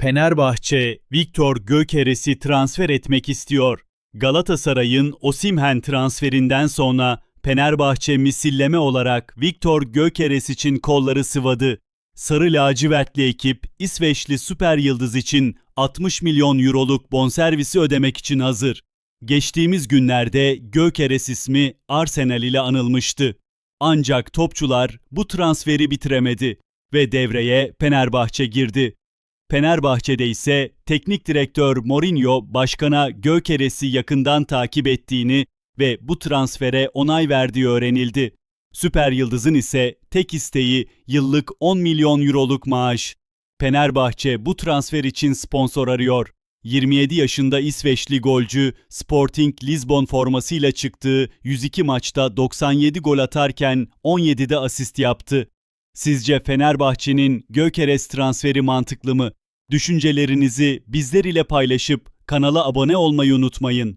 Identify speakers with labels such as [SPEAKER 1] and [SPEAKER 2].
[SPEAKER 1] Fenerbahçe, Viktor Gökeres'i transfer etmek istiyor. Galatasaray'ın Osimhen transferinden sonra Fenerbahçe misilleme olarak Viktor Gökeres için kolları sıvadı. Sarı lacivertli ekip İsveçli süper yıldız için 60 milyon euroluk bonservisi ödemek için hazır. Geçtiğimiz günlerde Gökeres ismi Arsenal ile anılmıştı. Ancak topçular bu transferi bitiremedi ve devreye Fenerbahçe girdi. Fenerbahçe'de ise teknik direktör Mourinho başkana Gökeres'i yakından takip ettiğini ve bu transfere onay verdiği öğrenildi. Süper Yıldız'ın ise tek isteği yıllık 10 milyon euroluk maaş. Fenerbahçe bu transfer için sponsor arıyor. 27 yaşında İsveçli golcü Sporting Lisbon formasıyla çıktığı 102 maçta 97 gol atarken 17'de asist yaptı. Sizce Fenerbahçe'nin Gökeres transferi mantıklı mı? Düşüncelerinizi bizler ile paylaşıp kanala abone olmayı unutmayın.